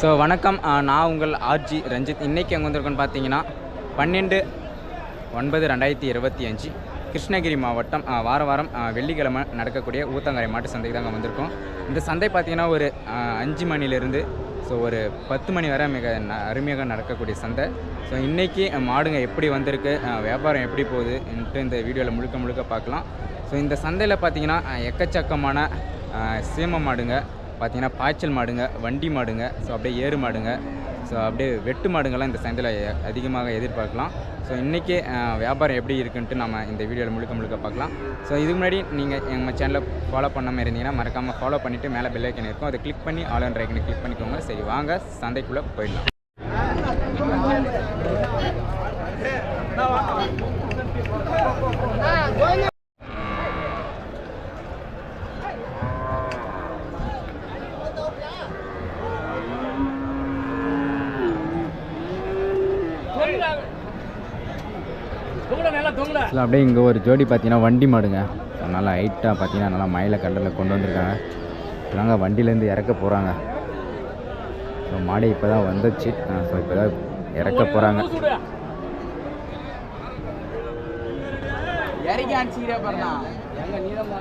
So வணக்கம். நான் உங்கள் ஆர்ஜி ரஞ்சித். இன்றைக்கி எங்கே வந்திருக்கோன்னு பார்த்தீங்கன்னா பன்னெண்டு ஒன்பது ரெண்டாயிரத்தி இருபத்தி அஞ்சு கிருஷ்ணகிரி மாவட்டம் வார வாரம் வெள்ளிக்கிழமை நடக்கக்கூடிய ஊத்தங்கரை மாட்டு சந்தைக்கு தாங்க வந்திருக்கோம். இந்த சந்தை பார்த்தீங்கன்னா ஒரு அஞ்சு மணிலேருந்து ஸோ ஒரு பத்து மணி வரை மிக அருமையாக நடக்கக்கூடிய சந்தை. ஸோ இன்றைக்கி மாடுங்க எப்படி வந்திருக்கு வியாபாரம் எப்படி போகுதுன்ட்டு இந்த வீடியோவில் முழுக்க முழுக்க பார்க்கலாம். ஸோ இந்த சந்தையில் பார்த்தீங்கன்னா எக்கச்சக்கமான சீம மாடுங்க பார்த்தீங்கன்னா பாய்ச்சல் மாடுங்க வண்டி மாடுங்க ஸோ அப்படியே ஏறு மாடுங்க. ஸோ அப்படியே வெட்டு மாடுங்கள்லாம் இந்த சந்தையில் அதிகமாக எதிர்பார்க்கலாம். ஸோ இன்றைக்கி வியாபாரம் எப்படி இருக்குன்ட்டு நம்ம இந்த வீடியோவில் முழுக்க முழுக்க பார்க்கலாம். ஸோ இதுக்கு முன்னாடி நீங்கள் எங்கள் சேனலை ஃபாலோ பண்ணாமல் இருந்தீங்கன்னா மறக்காமல் ஃபாலோ பண்ணிவிட்டு மேலே பெல்லைக்கன் இருக்கும். அதை கிளிக் பண்ணி ஆல் அண்ட் ரைக்கனை கிளிக் பண்ணிக்கோங்க. சரி வாங்க சந்தைக்குள்ளே போயிடலாம். ஸோ அப்படியே இங்கே ஒரு ஜோடி பார்த்தீங்கன்னா வண்டி மாடுங்க. நல்லா ஹைட்டாக பார்த்தீங்கன்னா நல்லா மயில கடலில் கொண்டு வந்திருக்காங்க. நாங்க வண்டியிலேருந்து இறக்க போகிறாங்க ஸோ மாடு இப்போ தான் வந்துச்சு. ஸோ இப்போ தான் இறக்க போகிறாங்க இறக்கி எங்கே நீதான்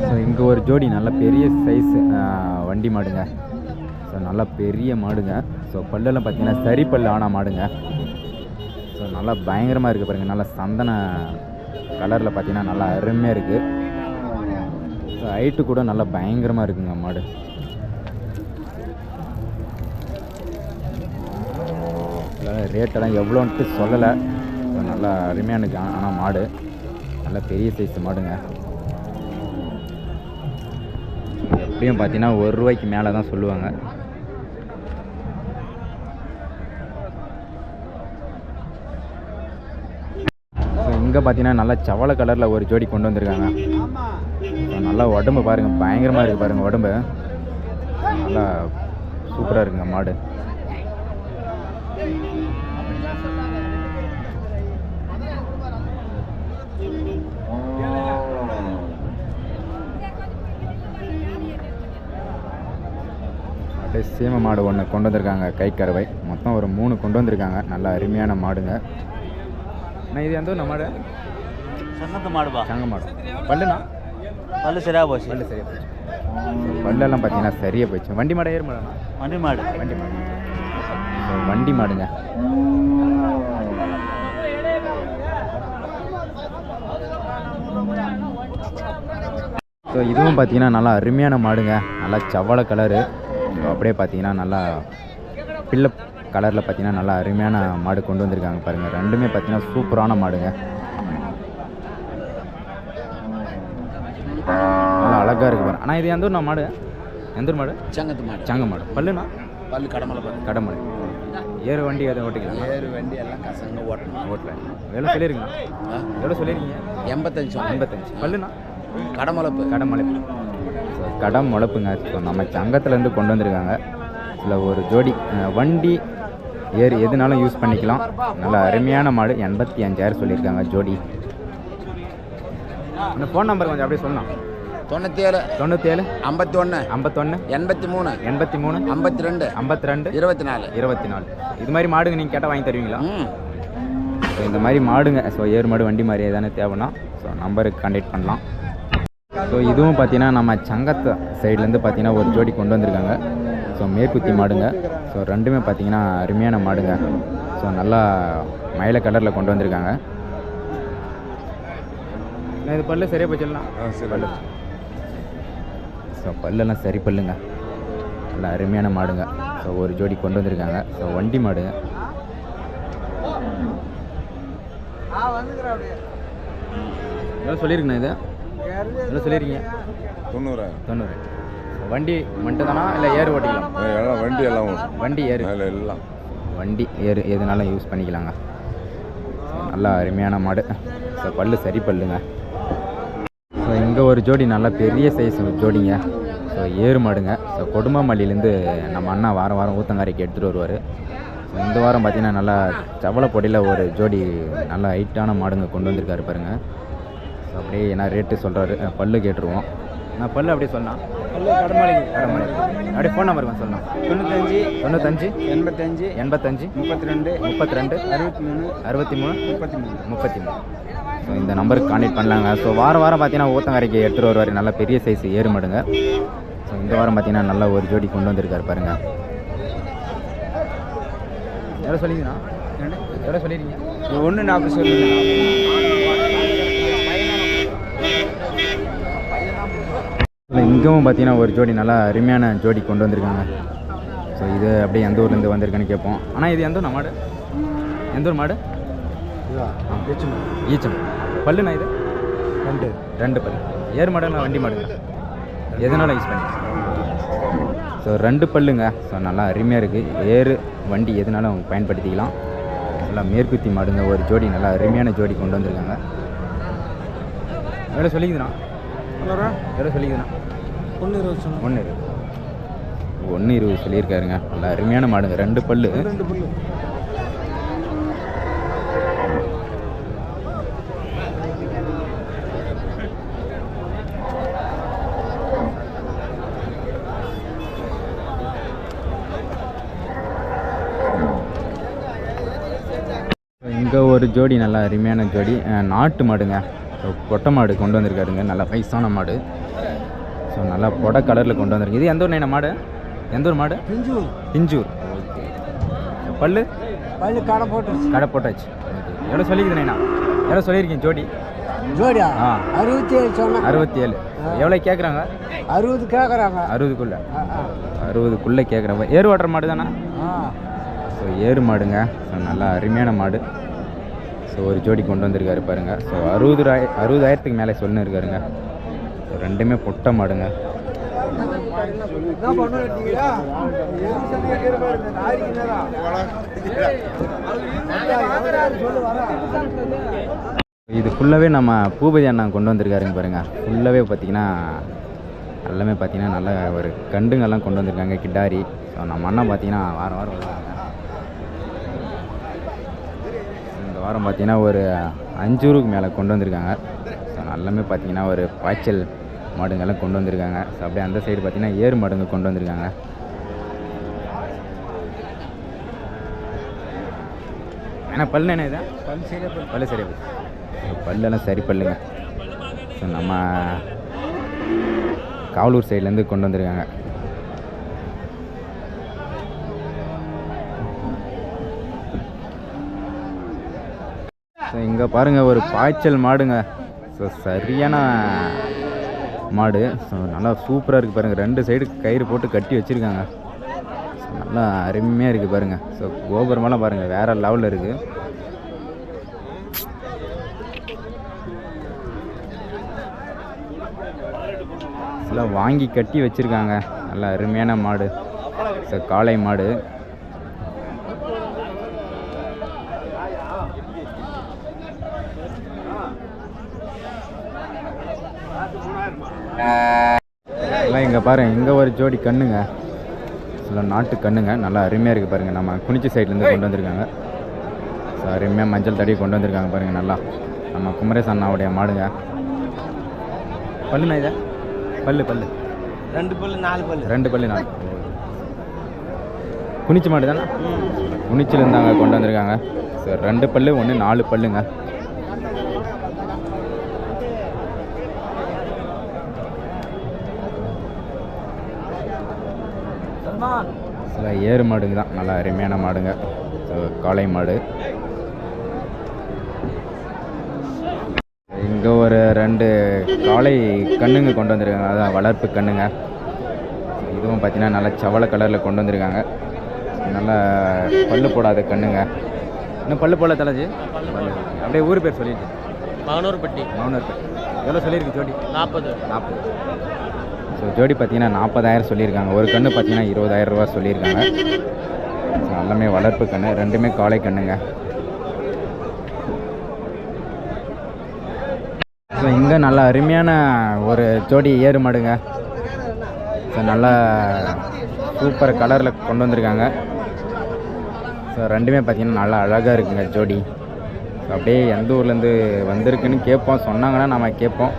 ஸோ இங்கே ஒரு ஜோடி நல்ல பெரிய சைஸ் வண்டி மாடுங்க. ஸோ நல்லா பெரிய மாடுங்க. ஸோ பல்லெல்லாம் பார்த்தீங்கன்னா சரி பல்லு ஆனால் மாடுங்க. ஸோ நல்லா பயங்கரமாக இருக்குது பாருங்கள் நல்லா சந்தன கலரில் பார்த்தீங்கன்னா நல்லா அருமையாக இருக்குது ஸோ ஹைட்டு கூட நல்லா பயங்கரமாக இருக்குங்க மாடு. ரேட்டெல்லாம் எவ்வளோன்ட்டு சொல்லலை. ஸோ நல்லா அருமையான ஆனால் மாடு. நல்லா பெரிய சைஸ் மாடுங்க. எப்படியும் பார்த்தீங்கன்னா ஒரு ரூபாய்க்கு மேலே தான் சொல்லுவாங்க. ஸோ இங்கே பார்த்தீங்கன்னா நல்லா சவள கலரில் ஒரு ஜோடி கொண்டு வந்திருக்காங்க. நல்லா உடம்பு பாருங்கள் பயங்கரமாக இருக்குது பாருங்கள் உடம்பு. நல்லா சூப்பராக இருக்குங்க மாடு. அப்படியே சீம மாடு ஒன்று கொண்டு வந்திருக்காங்க கை கறவை. மொத்தம் ஒரு மூணு கொண்டு வந்திருக்காங்க. நல்ல அருமையான மாடுங்க. நான் இது எந்த மாடு? சன்னத்து மாடுபா சங்க மாடு. பல்லுண்ணா? பல்லு சரியா போச்சு. பல்லு சரியாக போச்சு. பல்லெல்லாம் பார்த்தீங்கன்னா சரியாக போச்சு. வண்டி மாடு ஏறு மாடுண்ணா? வண்டி மாடு. வண்டி மாடு. வண்டி மாடுங்க. ஸோ இதுவும் பார்த்தீங்கன்னா நல்லா அருமையான மாடுங்க. நல்லா செவ்வள கலரு அப்படியே பார்த்தீங்கன்னா நல்லா பிள்ளை கலரில் பார்த்தீங்கன்னா நல்லா அருமையான மாடு கொண்டு வந்திருக்காங்க பாருங்கள் ரெண்டுமே பார்த்தீங்கன்னா சூப்பரான மாடுங்க. நல்லா அழகாக இருக்கு பாருங்க. ஆனால் இது எந்த ஊர் மாடு? எந்த ஊர் மாடு? சங்கத்து மாடு. சங்க மாடு. பல்லுண்ணா? பல்லு கடமலை பல்லு. கடமலை. ஏறு வண்டி எதுவும் ஓட்டிக்கலாம்? ஏறு வண்டி எல்லாம் கசங்க ஓட்டணும். ஓட்டல. எவ்வளோ சொல்லியிருக்கீங்க? எவ்வளோ சொல்லியிருக்கீங்க? எண்பத்தஞ்சு. எண்பத்தஞ்சு. பல்லுண்ணா? கடமலைப்பு கடமலைப்பு கடம் முளைப்புங்க. ஸோ நம்ம சங்கத்துலேருந்து கொண்டு வந்திருக்காங்க. இதில் ஒரு ஜோடி வண்டி ஏறு எதுனாலும் யூஸ் பண்ணிக்கலாம். நல்ல அருமையான மாடு எண்பத்தி அஞ்சாயிரம் சொல்லியிருக்காங்க ஜோடி. அந்த ஃபோன் நம்பர் கொஞ்சம் அப்படியே சொல்லலாம் தொண்ணூற்றி ஏழு தொண்ணூற்றேழு ஐம்பத்தி ஒன்று ஐம்பத்தொன்று எண்பத்தி மூணு எண்பத்தி மூணு ஐம்பத்தி ரெண்டு ஐம்பத்தி ரெண்டு இருபத்தி நாலு. இருபத்தி நாலு. இது மாதிரி மாடுங்க நீங்கள் கேட்டால் வாங்கி தருவீங்களா? ஸோ இந்த மாதிரி மாடுங்க ஸோ ஏறு மாடு வண்டி மாதிரி எதானே தேவைன்னா ஸோ நம்பருக்கு கான்டாக்ட் பண்ணலாம். ஸோ இதுவும் பார்த்தீங்கன்னா நம்ம சங்கத்து சைட்லேருந்து பார்த்தீங்கன்னா ஒரு ஜோடி கொண்டு வந்திருக்காங்க. ஸோ மேற்குத்தி மாடுங்க. ஸோ ரெண்டுமே பார்த்தீங்கன்னா அருமையான மாடுங்க. ஸோ நல்லா மயில கலரில் கொண்டு வந்திருக்காங்க. நான் இது பல்லு சரியாக போச்சிடலாம் பல்லு. ஸோ பல்லெல்லாம் சரி பல்லுங்க. நல்லா அருமையான மாடுங்க. ஸோ ஒரு ஜோடி கொண்டு வந்திருக்காங்க. ஸோ வண்டி மாடுங்க சொல்லியிருக்கண்ணா இது? எவ்வளோ சொல்லியிருக்கீங்க? தொண்ணூறு. தொண்ணூறு. வண்டி மட்டும் தானா இல்லை ஏறு ஓட்டிக்கலாம்? எல்லாம் வண்டி எல்லாம். வண்டி ஏறு. எல்லாம். வண்டி ஏறு. எதுனாலும் யூஸ் பண்ணிக்கலாங்க? நல்லா அருமையான மாடு. ஸோ பல்லு சரி பல்லுங்க. ஸோ இங்கே ஒரு ஜோடி நல்லா பெரிய சைஸ் ஜோடிங்க. ஸோ ஏறு மாடுங்க. ஸோ கொடுமாமல்லிலேருந்து நம்ம அண்ணா வாரம் வாரம் ஊத்தங்காரைக்கு எடுத்துகிட்டு வருவார். ஸோ இந்த வாரம் பார்த்தீங்கன்னா நல்லா சவளை பொடியில் ஒரு ஜோடி நல்லா ஹைட்டான மாடுங்க கொண்டு வந்திருக்காரு பாருங்க. ஸோ அப்படியே என்ன ரேட்டு சொல்கிறாரு பல்லு கேட்டுருவோம். நான் பல்லு அப்படியே சொன்னான் கடமாளி அப்படியே ஃபோன் நம்பர் சொல்லலாம் தொண்ணூத்தஞ்சு தொண்ணூத்தஞ்சு எண்பத்தஞ்சு எண்பத்தஞ்சு முப்பத்தி ரெண்டு முப்பத்தி ரெண்டு அறுபத்தி மூணு அறுபத்தி மூணு முப்பத்தி மூணு முப்பத்தி மூணு ஸோ இந்த நம்பருக்கு கான்டெக்ட் பண்ணலாங்க. ஸோ வாரம் வாரம் பார்த்தீங்கன்னா ஊத்தங்கரைக்கு எடுத்துகிட்டு வருவார். நல்ல பெரிய சைஸ் ஏறு மாடுங்க ஸோ இந்த வாரம் பார்த்தீங்கன்னா நல்ல ஒரு ஜோடி கொண்டு வந்திருக்காரு பாருங்க. எவ்வளோ சொல்லிங்கண்ணா எவ்வளோ சொல்லிடுங்க ஒன்று நாற்பது சொல்லுங்க. இங்கேவும் பார்த்தீங்கன்னா ஒரு ஜோடி நல்லா அருமையான ஜோடி கொண்டு வந்திருக்காங்க. ஸோ இது அப்படியே எந்த ஊர்லேருந்து வந்திருக்குன்னு கேட்போம். ஆனால் இது எந்த ஊர்? மாடு. எந்த ஊர் மாடு? ஈச்சம். பல்லுண்ணா இது? ரெண்டு. ரெண்டு பல்லு. ஏர் மாடுங்களா வண்டி மாடுங்களா எதனால யூஸ் பண்ணி. ஸோ ரெண்டு பல்லுங்க. ஸோ நல்லா அருமையாக இருக்குது ஏறு வண்டி எதுனாலும் அவங்க பயன்படுத்திக்கலாம். நல்லா மேற்குத்தி மாடுங்க. ஒரு ஜோடி நல்லா அருமையான ஜோடி கொண்டு வந்திருக்காங்க. எவ்வளோ சொல்லிக்குதுண்ணா. எவ்வளோ சொல்லிக்குதுண்ணா. ஒன்று இருபது சொன்னோம் ஒன்று இரு. ஒன்று இருபது சொல்லியிருக்காருங்க. நல்லா அருமையான மாடுங்க. ரெண்டு பல்லு. ரெண்டு புல்லு. இங்கே ஒரு ஜோடி நல்லா அருமையான ஜோடி. நாட்டு மாடுங்க. ஸோ பொட்டை மாடு கொண்டு வந்திருக்காருங்க. நல்லா வயசான மாடு. ஸோ நல்லா பொடை கலரில் கொண்டு வந்திருக்கு. இது எந்த ஊர் நைனா மாடு? எந்த ஊர் மாடு? பிஞ்சூர். பிஞ்சூர். பல்லு? பள்ளி கடை போட்டு கடை போட்டாச்சு. எவ்வளோ சொல்லிக்குது நைனா? எவ்வளோ சொல்லியிருக்கீங்க ஜோடி? ஜோடியா? ஆ. அறுபத்தி ஏழு சொன்னேன். அறுபத்தி ஏழு எவ்வளோ கேட்குறாங்க? அறுபது கேட்குறாங்க. அறுபதுக்குள்ளே. அறுபதுக்குள்ளே கேட்குறாங்க. ஏறு ஓட்டுற மாடு தானே? ஸோ ஏறு மாடுங்க. ஸோ நல்லா அருமையான மாடு. ஸோ ஒரு ஜோடி கொண்டு வந்திருக்காரு பாருங்க. ஸோ அறுபது அறுபதாயிரத்துக்கு மேலே இருக்காருங்க. ஸோ ரெண்டுமே பொட்டை மாடுங்க. இது ஃபுல்லாகவே நம்ம பூபதி அண்ணா கொண்டு வந்திருக்காருங்க பாருங்க. ஃபுல்லாகவே பார்த்தீங்கன்னா எல்லாமே பார்த்தீங்கன்னா நல்ல ஒரு கண்டுங்கெல்லாம் கொண்டு வந்திருக்காங்க கிட்டாரி. ஸோ நம்ம அண்ணா பார்த்தீங்கன்னா வாரம் வாரம் வருவாங்க இந்த வாரம் பார்த்தீங்கன்னா ஒரு அஞ்சூருக்கு மேலே கொண்டு வந்திருக்காங்க. ஸோ நல்லாமே பார்த்தீங்கன்னா ஒரு பாய்ச்சல் மாடுங்கெல்லாம் கொண்டு வந்திருக்காங்க. ஸோ அப்படியே அந்த சைடு பார்த்தீங்கன்னா ஏறு மாடுங்க கொண்டு வந்திருக்காங்க. ஏன்னா பல்லு என்ன இது? பள்ளி சரியாக பல் பல்லு பல்லெல்லாம் சரி பல்லுங்க ஸோ நம்ம காவலூர் சைட்லேருந்து கொண்டு வந்திருக்காங்க. இங்கே பாருங்கள் ஒரு பாய்ச்சல் மாடுங்க. ஸோ சரியான மாடு. ஸோ நல்லா சூப்பராக இருக்குது பாருங்கள் ரெண்டு சைடு கயிறு போட்டு கட்டி வச்சுருக்காங்க. ஸோ நல்லா அருமையாக இருக்குது பாருங்கள் ஸோ கோபுரமெல்லாம் பாருங்கள் வேறு லெவலில் இருக்குது எல்லாம் வாங்கி கட்டி வச்சுருக்காங்க. நல்லா அருமையான மாடு. ஸோ காளை மாடு. எல்லாம் இங்கே பாருங்க இங்கே ஒரு ஜோடி கண்ணுங்க. சில நாட்டு கண்ணுங்க. நல்லா அருமையாக இருக்குது பாருங்கள் நம்ம குனிச்சி சைட்லேருந்து கொண்டு வந்திருக்காங்க. ஸோ அருமையாக மஞ்சள் தடவி கொண்டு வந்திருக்காங்க பாருங்கள் நல்லா. நம்ம குமரேச் அண்ணாவுடைய மாடுங்க. பல்லுண்ணா இதை? பல்லு பல்லு. ரெண்டு பல்லு நாலு பல்லு. ரெண்டு பல்லு நாலு குனிச்சி மாடு தானே? குனிச்சில் இருந்தாங்க கொண்டு வந்திருக்காங்க. ஸோ ரெண்டு பல்லு ஒன்று நாலு பல்லுங்க. ஏறு மாடுங்க தான். நல்லா அருமையான மாடுங்க. காளை மாடு. இங்கே ஒரு ரெண்டு காளை கண்ணுங்க கொண்டு வந்திருக்காங்க. அதான் வளர்ப்பு கண்ணுங்க. இதுவும் பார்த்தீங்கன்னா நல்லா சவள கலரில் கொண்டு வந்திருக்காங்க. நல்லா பல்லு போடாத கண்ணுங்க. இன்னும் பல்லு போட தலைஜி? அப்படியே ஊர் பேர் சொல்லிட்டு. மகனூர்பட்டி. மௌனர் பேர் எவ்வளோ சொல்லியிருக்கு ஜோடி? நாற்பது. நாற்பது. ஸோ ஜோடி பார்த்தீங்கன்னா நாற்பதாயிரம் சொல்லியிருக்காங்க. ஒரு கன்று பார்த்தீங்கன்னா இருபதாயிரம் ரூபா சொல்லியிருக்காங்க. ஸோ எல்லாமே வளர்ப்பு கன்று ரெண்டுமே காலை கண்ணுங்க. ஸோ இங்கே நல்ல அருமையான ஒரு ஜோடி ஏறு மாடுங்க. ஸோ நல்லா சூப்பர் கலரில் கொண்டு வந்திருக்காங்க. ஸோ ரெண்டுமே பார்த்தீங்கன்னா நல்லா அழகாக இருக்குங்க ஜோடி. அப்படியே எந்த ஊர்லேருந்து வந்திருக்குன்னு கேட்போம். சொன்னாங்கன்னா நம்ம கேட்போம்.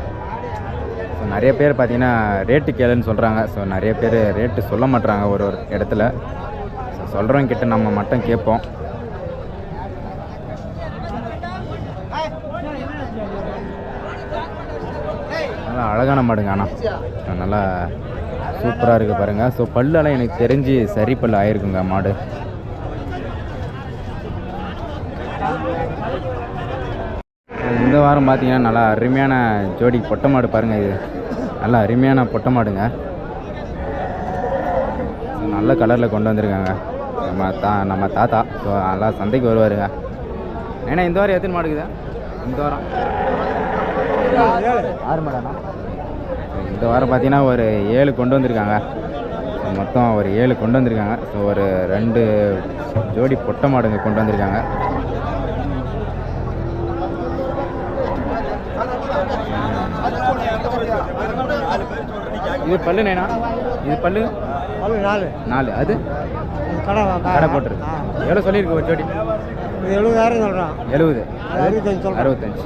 ஸோ நிறைய பேர் பார்த்தீங்கன்னா ரேட்டு கேளுன்னு சொல்கிறாங்க ஸோ நிறைய பேர் ரேட்டு சொல்ல மாட்டுறாங்க ஒரு ஒரு இடத்துல. ஸோ சொல்கிறவங்க கிட்ட நம்ம மட்டும் கேட்போம். நல்லா அழகான மாடுங்க ஆனால் நல்லா சூப்பராக இருக்குது பாருங்கள் ஸோ பல்லெல்லாம் எனக்கு தெரிஞ்சு சரி பல் ஆயிருக்குங்க மாடு. இந்த வாரம் பார்த்தீங்கன்னா நல்லா அருமையான ஜோடி பொட்டை மாடு பாருங்கள் இது. நல்லா அருமையான பொட்டை மாடுங்க. நல்ல கலரில் கொண்டு வந்திருக்காங்க. நம்ம தா நம்ம தாத்தா. ஸோ நல்லா சந்தைக்கு வருவாருங்க. ஏன்னா இந்த வாரம் எத்தனை மாடுக்குதா? இந்த வாரம். ஆறு இந்த வாரம் பார்த்தீங்கன்னா ஒரு ஏழு கொண்டு வந்திருக்காங்க. மொத்தம் ஒரு ஏழு கொண்டு வந்திருக்காங்க. ஸோ ஒரு ரெண்டு ஜோடி பொட்டை மாடுங்க கொண்டு வந்திருக்காங்க. இது பல்லு நேனா இது பல்லு? அவ்வளோ நாலு. நாலு. அது? கடை கடை போட்டிருக்கு. எவ்வளோ சொல்லியிருக்கு ஒரு ஜோடி? எழுபதாயிரம் சொல்கிறான் எழுபது. அறுபத்தஞ்சு அறுபத்தஞ்சு.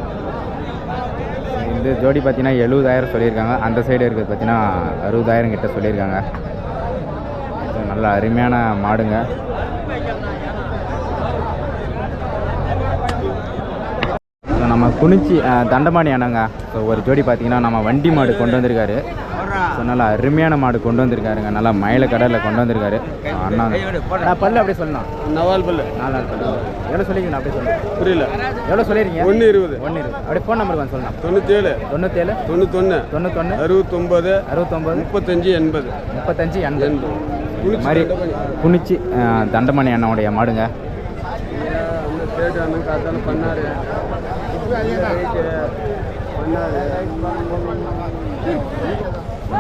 இந்த ஜோடி பார்த்தீங்கன்னா எழுபதாயிரம் சொல்லியிருக்காங்க. அந்த சைடு இருக்கிறது பார்த்தீங்கன்னா அறுபதாயிரம் கிட்ட சொல்லியிருக்காங்க. நல்ல அருமையான மாடுங்க. நம்ம குனிச்சி தண்டபாணி அண்ணங்க ஸோ ஒரு ஜோடி பார்த்தீங்கன்னா நம்ம வண்டி மாடு கொண்டு வந்திருக்காரு. ஸோ நல்லா அருமையான மாடு கொண்டு வந்திருக்காருங்க. நல்லா மயில கடலில் கொண்டு வந்திருக்காரு. அண்ணா. நான் பல்லு அப்படியே சொல்லலாம் நவால் பல்லு. நாலு நாள் பல்லு. எவ்வளோ சொல்லிக்கிறேன் அப்படியே சொல்லலாம் புரியல. எவ்வளோ சொல்லியிருக்கீங்க ஒன்று இருபது. ஒன்று இருக்கு அப்படியே ஃபோன் நம்பர் வந்து சொல்லலாம் தொண்ணூற்றேழு தொண்ணூற்றேழு தொண்ணூத்தொன்று தொண்ணூத்தொன்று அறுபத்தொம்பது. அறுபத்தொம்பது. முப்பத்தஞ்சு எண்பது. முப்பத்தஞ்சு எண்பது. மாதிரி குனிச்சி தண்டமணி அண்ணனுடைய மாடுங்க. அந்த ஸ்டேட் அண்ணன் காத்தால பண்ணாரு.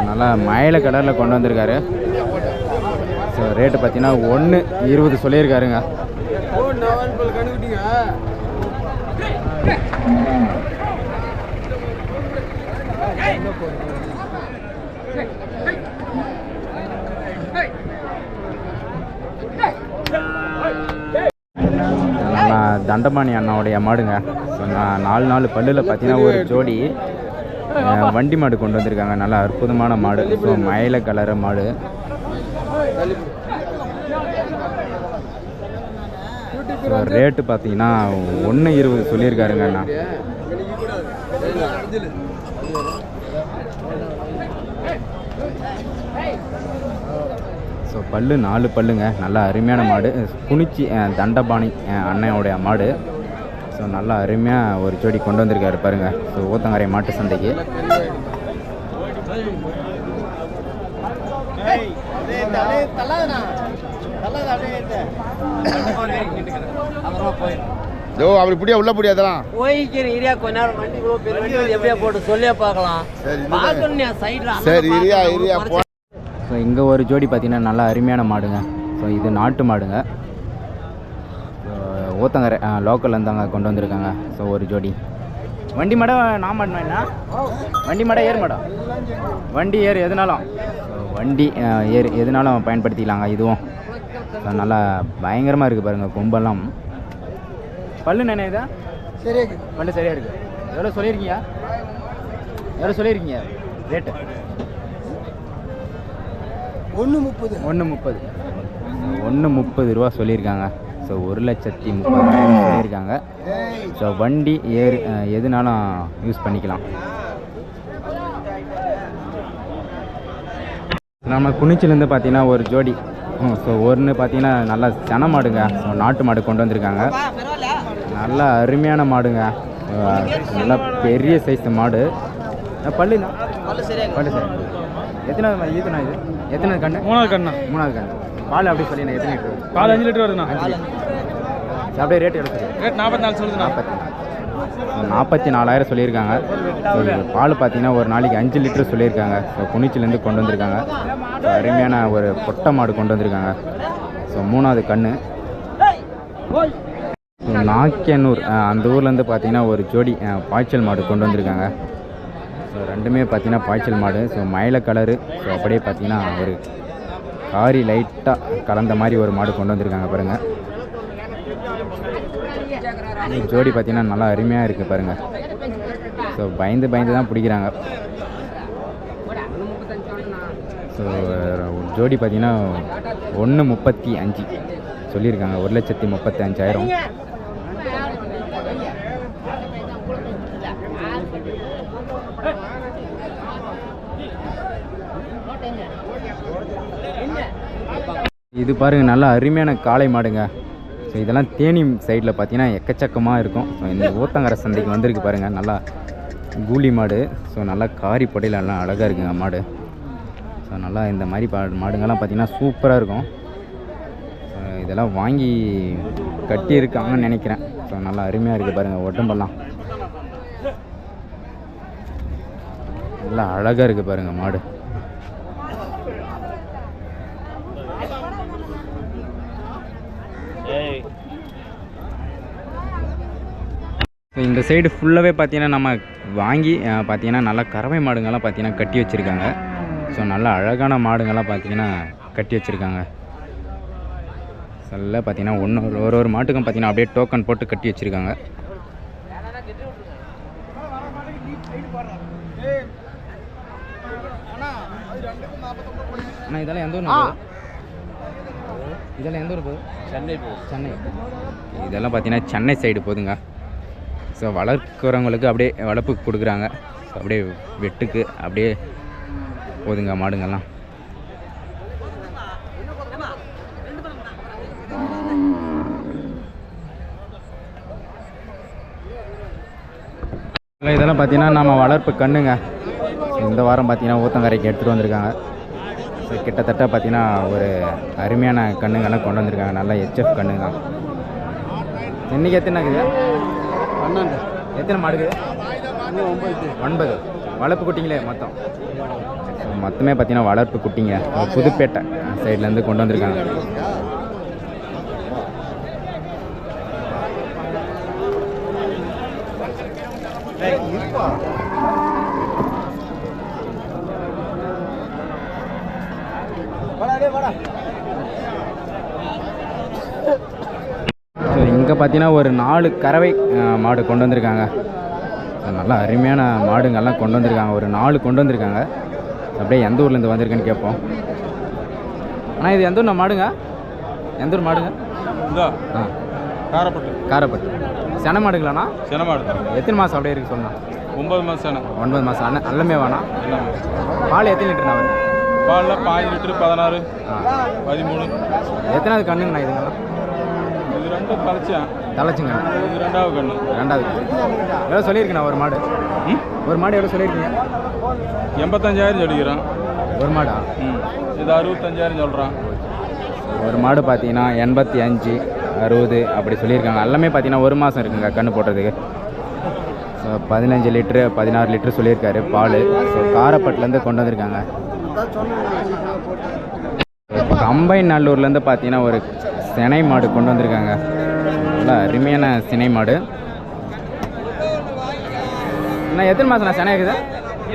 நல்லா மயில கடலில் கொண்டு வந்திருக்காரு. ஸோ ரேட்டு பார்த்தீங்கன்னா ஒன்று இருபது சொல்லியிருக்காருங்க. ஓ நம்ம தண்டபாணி அண்ணாவுடைய மாடுங்க. ஸோ நான் நாலு நாலு பல்லில் பார்த்தீங்கன்னா ஒரு ஜோடி. வண்டி மாடு கொண்டு வந்திருக்காங்க. நல்லா அற்புதமான மாடு. ஸோ மயில கலர் மாடு. ரேட்டு பார்த்தீங்கன்னா ஒன்று இருபது சொல்லியிருக்காருங்க அண்ணா. ஸோ பல்லு நாலு பல்லுங்க. நல்லா அருமையான மாடு. குனிச்சி தண்டபாணி அண்ணனுடைய மாடு. ஸோ நல்லா அருமையாக ஒரு ஜோடி கொண்டு வந்திருக்காரு பாருங்க. ஸோ ஊத்தங்கரை மாட்டு சந்தைக்கு. ஜோ அப்படி புடியா உள்ள புடியா அதெல்லாம் போய்க்கிற ஏரியா கொஞ்ச நேரம் வண்டி இவ்வளோ பெரிய வண்டி எப்படியா போட்டு சொல்லியே பார்க்கலாம். பார்க்கணும் சைடில் சரி இரியா இரியா போ ஸோ இங்கே ஒரு ஜோடி பார்த்தீங்கன்னா நல்லா அருமையான மாடுங்க. ஸோ இது நாட்டு மாடுங்க. ஊத்தங்கரை லோக்கல் இருந்தாங்க கொண்டு வந்திருக்காங்க. ஸோ ஒரு ஜோடி. வண்டி மாடை நான் என்ன? வண்டி மாடை ஏர் மாடம் வண்டி ஏர் எதுனாலும். வண்டி ஏர் எதுனாலும் பயன்படுத்திக்கலாங்க இதுவும். ஸோ நல்லா பயங்கரமாக இருக்குது பாருங்கள் கொம்பெல்லாம். பல்லு நினைவுதா சரி பல்லு சரியாக இருக்குது எவ்வளோ சொல்லியிருக்கீங்க? எவ்வளோ சொல்லியிருக்கீங்க? ரேட்டு ஒன்று முப்பது. ஒன்று முப்பது. ஒன்று முப்பது ரூபா சொல்லியிருக்காங்க. ஸோ ஒரு லட்சத்தி முப்பதாயிரம் சொல்லியிருக்காங்க. ஸோ வண்டி ஏறு எதுனாலும் யூஸ் பண்ணிக்கலாம். நம்ம குனிச்சிலேருந்து பார்த்தீங்கன்னா ஒரு ஜோடி. ஸோ ஒன்று பார்த்தீங்கன்னா நல்லா சென மாடுங்க. ஸோ நாட்டு மாடு கொண்டு வந்திருக்காங்க. நல்லா அருமையான மாடுங்க. நல்லா பெரிய சைஸ் மாடு. பல்லுண்ணா பல்லு சரி எத்தனை ஈத்துண்ணா இது? எத்தனை கண்ணு? மூணாவது கண்ணா. மூணாவது கண்ணு. பால் அப்படி சொல்லி எத்தனை லிட்டர்? பால் அஞ்சு லிட்டர் வருதுண்ணா. அப்படியே ரேட் எடுத்து ரேட் நாற்பத்தி நாலு சொல்லுதுண்ணா. நாற்பத்தி நாற்பத்தி நாலாயிரம் சொல்லியிருக்காங்க. பால் பார்த்தீங்கன்னா ஒரு நாளைக்கு அஞ்சு லிட்டர் சொல்லியிருக்காங்க. ஸோ குனிச்சிலேருந்து கொண்டு வந்திருக்காங்க. அருமையான ஒரு பொட்டை மாடு கொண்டு வந்திருக்காங்க. ஸோ மூணாவது கன்று அஹ், அந்த ஊர்லேருந்து பார்த்தீங்கன்னா ஒரு ஜோடி பாய்ச்சல் மாடு கொண்டு வந்திருக்காங்க. ஸோ ரெண்டுமே பார்த்தீங்கன்னா பாய்ச்சல் மாடு. ஸோ மயில கலரு. ஸோ அப்படியே பார்த்தீங்கன்னா ஒரு காரி லைட்டாக கலந்த மாதிரி ஒரு மாடு கொண்டு வந்திருக்காங்க பாருங்கள் ஜோடி பார்த்தீங்கன்னா நல்லா அருமையாக இருக்குது பாருங்கள் ஸோ பயந்து பயந்து தான் பிடிக்கிறாங்க. ஸோ ஜோடி பார்த்தீங்கன்னா ஒன்று முப்பத்தி அஞ்சு. சொல்லியிருக்காங்க. ஒரு லட்சத்தி முப்பத்தி இது பாருங்கள் நல்லா அருமையான காளை மாடுங்க. ஸோ இதெல்லாம் தேனி சைடில் பார்த்தீங்கன்னா எக்கச்சக்கமாக இருக்கும். ஸோ இந்த ஊத்தங்கரை சந்தைக்கு வந்திருக்கு பாருங்கள் நல்லா கூலி மாடு. ஸோ நல்லா காரி பொடையில் எல்லாம் அழகாக இருக்குங்க மாடு. ஸோ நல்லா இந்த மாதிரி பா மாடுங்கள்லாம் பார்த்தீங்கன்னா சூப்பராக இருக்கும். இதெல்லாம் வாங்கி கட்டியிருக்காங்கன்னு நினைக்கிறேன். ஸோ நல்லா அருமையாக இருக்குது பாருங்கள் உடம்பெல்லாம். நல்லா அழகாக இருக்குது பாருங்கள் மாடு. இந்த சைடு ஃபுல்லாகவே பார்த்தீங்கன்னா நம்ம வாங்கி பார்த்தீங்கன்னா நல்லா கறவை மாடுங்கள்லாம் பார்த்தீங்கன்னா கட்டி வச்சுருக்காங்க. ஸோ நல்ல அழகான மாடுங்கள்லாம் பார்த்தீங்கன்னா கட்டி வச்சுருக்காங்க. சொல்ல பார்த்தீங்கன்னா ஒன்று ஒரு ஒரு மாட்டுக்கும் பார்த்தீங்கன்னா அப்படியே டோக்கன் போட்டு கட்டி வச்சுருக்காங்க. இதெல்லாம் எந்த ஊர் இதெல்லாம் எந்த ஊர் போகுது சென்னை சென்னை. இதெல்லாம் பார்த்தீங்கன்னா சென்னை சைடு போகுதுங்க ஸோ வளர்க்குறவங்களுக்கு அப்படியே வளர்ப்புக்கு கொடுக்குறாங்க. ஸோ அப்படியே வெட்டுக்கு அப்படியே போதுங்க மாடுங்கெல்லாம் இதெல்லாம் பார்த்தீங்கன்னா நம்ம வளர்ப்பு கண்ணுங்க. இந்த வாரம் பார்த்தீங்கன்னா ஊத்தங்கரைக்கு எடுத்துகிட்டு வந்திருக்காங்க. ஸோ கிட்டத்தட்ட பார்த்தீங்கன்னா ஒரு அருமையான கண்ணுங்கெல்லாம் கொண்டு வந்திருக்காங்க. நல்லா ஹெச்எஃப் கண்ணுங்க. இன்னைக்கு எத்தனை இருக்குது? பன்னெண்டு. எத்தனை மாடு இருக்குது இன்னும் ஒம்பது ஒன்பது. வளர்ப்பு குட்டிங்களே மொத்தம். மொத்தமே பார்த்தீங்கன்னா வளர்ப்பு குட்டிங்க. புதுப்பேட்டை. சைட்லேருந்து கொண்டு வந்திருக்காங்க. ஸோ இங்கே பார்த்தீங்கன்னா ஒரு நாலு கறவை மாடு கொண்டு வந்திருக்காங்க. நல்லா அருமையான மாடுங்கள்லாம் கொண்டு வந்திருக்காங்க. ஒரு நாலு கொண்டு வந்திருக்காங்க. அப்படியே எந்த ஊர்லேருந்து வந்திருக்குன்னு கேட்போம். ஆனால் இது எந்த ஊர் மாடுங்க? எந்த ஊர் மாடுங்க? ஆ. காரப்பட்டு. காரப்பட்டு. சென மாடுங்களாண்ணா? செனமாடு எத்தனை மாதம் அப்படியே இருக்கு சொன்னா ஒம்பது மாதம் செனை. ஒன்பது மாதம் அண்ணன் வேணாம் எல்லாமே பால் எத்தனை லிட்டர்ண்ணா வருது பாலில் பாஞ்சு லிட்டரு பதினாறு பதிமூணு. எத்தனாவது கண்ணுங்கண்ணா இதுங்கண்ணா கழிச்சேன் தலைச்சுங்க. ரெண்டாவது கண்ணு. ரெண்டாவது எவ்வளோ சொல்லியிருக்கேண்ணா ஒரு மாடு? ம்? ஒரு மாடு எவ்வளோ சொல்லியிருக்கீங்க? எண்பத்தஞ்சாயிரம் சொல்லிக்கிறோம் ஒரு மாடா? ம். இது அறுபத்தஞ்சாயிரம் சொல்கிறான் ஒரு மாடு பார்த்தீங்கன்னா எண்பத்தி அஞ்சு அறுபது அப்படி சொல்லியிருக்காங்க. எல்லாமே பார்த்தீங்கன்னா ஒரு மாதம் இருக்குங்க கன்று போட்டதுக்கு. ஸோ பதினஞ்சு லிட்ரு பதினாறு லிட்ரு சொல்லியிருக்காரு பால். ஸோ காரப்பட்டிலேருந்து கொண்டு வந்திருக்காங்க. கம்பைன் நல்லூர்லேருந்து பார்த்தீங்கன்னா ஒரு சினை மாடு கொண்டு வந்திருக்காங்க. நல்லா அருமையான சினை மாடு. அண்ணா எத்தனை மாதம் சினை இருக்குது?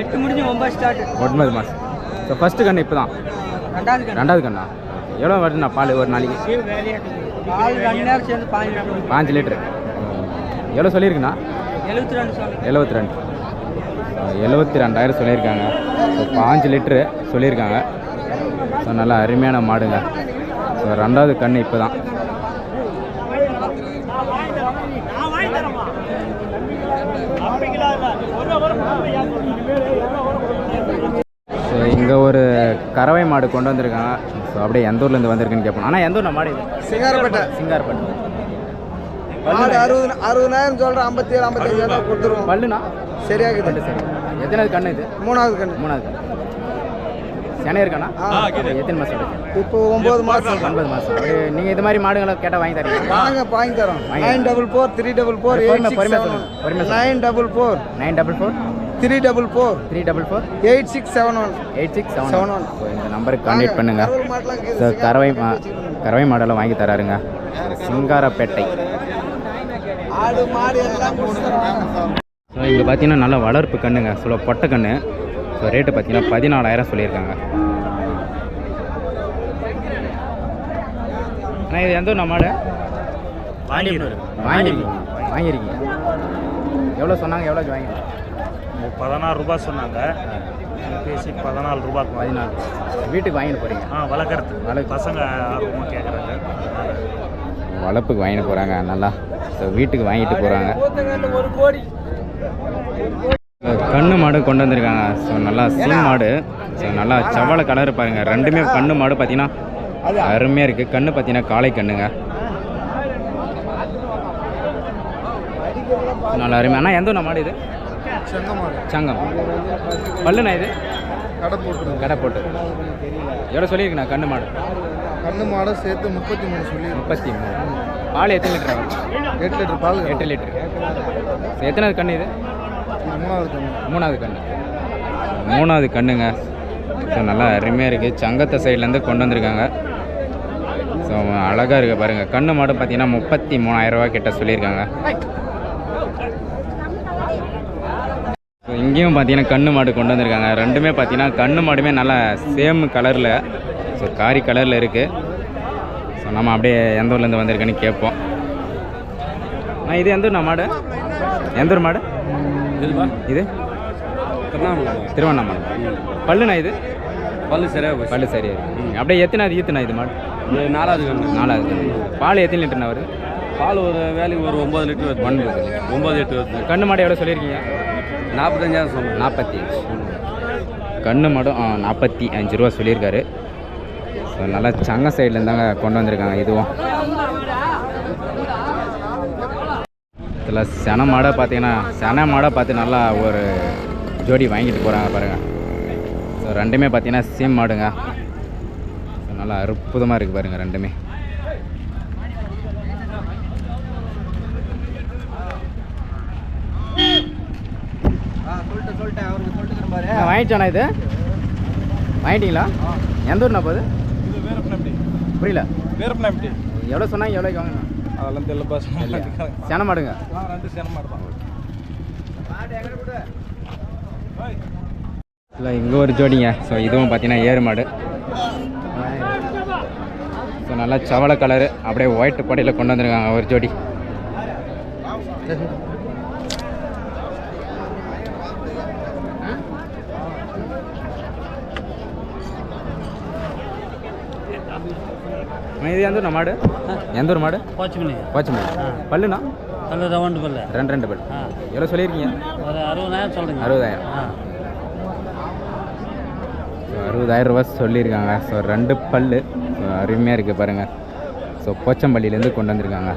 எட்டு முடிஞ்சு ஒன்பது ஸ்டார்ட் ஒன்பது மாதம் ஸோ ஃபஸ்ட்டு கன்று இப்போ தான் ரெண்டாவது கண்ணா? எவ்வளோ வருதுண்ணா பால் ஒரு நாளைக்கு? பாஞ்சு லிட்டர் எவ்வளோ சொல்லியிருக்குண்ணா? எழுபத்தி ரெண்டு எழுபத்தி ரெண்டு எழுபத்தி ரெண்டாயிரம் சொல்லியிருக்காங்க. ஸோ பாஞ்சு லிட்ரு சொல்லியிருக்காங்க. ஸோ நல்லா அருமையான மாடுங்க. ஸோ ரெண்டாவது கன்று இப்போ தான் ஸோ இங்கே ஒரு கறவை மாடு கொண்டு வந்திருக்காங்க. ஸோ அப்படியே எந்த ஊர்லேருந்து வந்திருக்குன்னு கேட்போம் ஆனால் எந்த ஊர் மாடு சிங்காரப்பேட்டை. சிங்கார்பட்டு மாடு அறுபது அறுபதாயிரம் சொல்கிறேன் ஐம்பத்தேழு ஐம்பத்தஞ்சாயிரம் கொடுத்துருவோம் பல்லுண்ணா? சரியாகுது சரி. எத்தனாவது கண்ணு இது? மூணாவது கண்ணு. மூணாவது கண்ணு. சென்னை. எத்தனை மாதம் இப்போ ஒம்பது மாதம் ஒன்பது மாதம் நீங்கள் இது மாதிரி மாடுகளை கேட்டால் வாங்கி தரீங்க வாங்க வாங்கி தரோம். Nine double four three double four பொறுமை, செவன் சொல்லுங்க. Nine double four nine double four three double four three double four eight six seven one eight six seven Seven one. இந்த நம்பருக்கு கான்டாக்ட் பண்ணுங்க. கரூர் மாட்டெல்லாம் இருக்குது. ஸோ கறவை மா கறவை மாடெல்லாம் வாங்கி தராருங்க. சிங்காரப்பேட்டை. ஆடு மாடு எல்லாம் ஸோ இங்கே பார்த்தீங்கன்னா நல்ல வளர்ப்பு கண்ணுங்க. சொல்ல பொட்டை கண்ணு. ஸோ ரேட்டு பார்த்தீங்கன்னா பதினாலாயிரம் சொல்லியிருக்காங்க. அண்ணா இது எந்த மாடு வாங்கிருக்கீங்க வாங்கியிருக்கீங்க. எவ்வளோ சொன்னாங்க? எவ்வளோக்கு வாங்கி பதினாறு ரூபாய் சொன்னாங்க. பேசி பதினாலு ரூபாய்க்கு வாங்கி பதினாலு. வீட்டுக்கு வாங்கிட்டு போகிறீங்க ஆ வளர்க்குறது. வளர்க்கு. பசங்க ஆர்வமாக கேட்குறாங்க வளர்ப்புக்கு வாங்கிட்டு போகிறாங்க நல்லா. ஸோ வீட்டுக்கு வாங்கிட்டு போகிறாங்க ஒரு கோடி. கண்ணு மாடு கொண்டு வந்திருக்காங்க. ஸோ நல்லா சீம் மாடு. ஸோ நல்லா செவலை கலர் பாருங்க. ரெண்டுமே கண்ணு மாடு பார்த்தீங்கன்னா அருமையாக இருக்குது கண்ணு பார்த்தீங்கன்னா காளை கண்ணுங்க. நல்லா அருமை அண்ணா எந்த மாடு இது? சங்கம் பல்லுண்ணா இது? கடை போட்டுருங்க கடை போட்டு. எவ்வளோ சொல்லியிருக்குண்ணா கண்ணு மாடு? கண்ணு மாடை சேர்த்து முப்பத்தி மூணு சொல்லி. முப்பத்தி மூணு பால் எத்தனை லிட்டர் எட்டு லிட்டர் பால் எட்டு லிட்டர். எத்தனாவது கண்ணு இது? மூணாவது கண்ணு. மூணாவது மூணாவது கண்ணுங்க. ஸோ நல்லா அருமையாக இருக்குது சங்கத்தை சைட்லேருந்து கொண்டு வந்திருக்காங்க. ஸோ அழகாக இருக்குது பாருங்கள் கண்ணு மாடு பார்த்தீங்கன்னா முப்பத்தி மூணாயிரரூவா கிட்ட சொல்லியிருக்காங்க. ஸோ இங்கேயும் பார்த்தீங்கன்னா கண்ணு மாடு கொண்டு வந்திருக்காங்க. ரெண்டுமே பார்த்தீங்கன்னா கண்ணு மாடுமே நல்லா சேம் கலரில் ஸோ காரி கலரில் இருக்குது ஸோ நம்ம அப்படியே எந்த ஊர்லேருந்து வந்திருக்கேன்னு கேட்போம். நான் இது எந்த ஊர் மாடு? எந்த ஊர் மாடு? இது? திருவண்ணாமலை. பல்லுண்ணா இது? பல்லு சரியாக போச்சு. பல்லு சரியா இருக்கு. அப்படியே எத்தனாவது ஈத்துண்ணா இது மாடு? நாலாவது கண்ணு நாலாவது கண்ணு. பால் எத்தனை லிட்டர்ண்ணா வருது பால் ஒரு வேலைக்கு ஒரு ஒம்பது லிட்டர் வருது. ஒன்பது. ஒம்பது லிட்டர் வருது. கண்ணு மாடு எவ்வளோ சொல்லியிருக்கீங்க? நாற்பத்தஞ்சாயிரம் சொன்னேன் நாற்பத்தி அஞ்சு கண்ணு மாடும் நாற்பத்தி அஞ்சு ரூபா சொல்லியிருக்காரு. நல்லா சங்க சைட்லேருந்து தாங்க கொண்டு வந்திருக்காங்க. இதுவும் இதில் சென மாடை பார்த்தீங்கன்னா சென மாடை பார்த்து நல்லா ஒரு ஜோடி வாங்கிட்டு போகிறாங்க பாருங்கள் ஸோ ரெண்டுமே பார்த்தீங்கன்னா சீம் மாடுங்க. ஸோ நல்லா அற்புதமாக இருக்குது பாருங்கள் ரெண்டுமே. வாங்கிட்டானா இது? வாங்கிட்டீங்களா? எந்த ஊர்ண்ணா போகுது புரியல. எவ்வளோ சொன்னாங்க எவ்வளோக்கு வாங்கினா அதெல்லாம் பாஸ் சென மாடுங்க ரெண்டு சேன மாடு தான். இல்லை இங்கே ஒரு ஜோடிங்க. ஸோ இதுவும் பார்த்தீங்கன்னா ஏறு மாடு. ஸோ நல்லா சவள கலரு அப்படியே ஒயிட் படையில் கொண்டு வந்திருக்காங்க ஒரு ஜோடி. எந்த ஊர் மாடு? எந்த ஒரு மாடு? போச்சுமணி போச்சு மாடு பல்லுண்ணா நல்ல ரவுண்டு பல்ல. ரெண்டு ரெண்டு பல் ஆ. எவ்வளோ சொல்லியிருக்கீங்க? ஒரு அறுபதாயிரம் சொல்லுங்க. அறுபதாயிரம். ஸோ அறுபதாயிரம் ரூபா சொல்லியிருக்காங்க. ஸோ ரெண்டு பல்லு. அருமையாக இருக்குது பாருங்கள் ஸோ போச்சம்பள்ளியிலேருந்து கொண்டு வந்திருக்காங்க.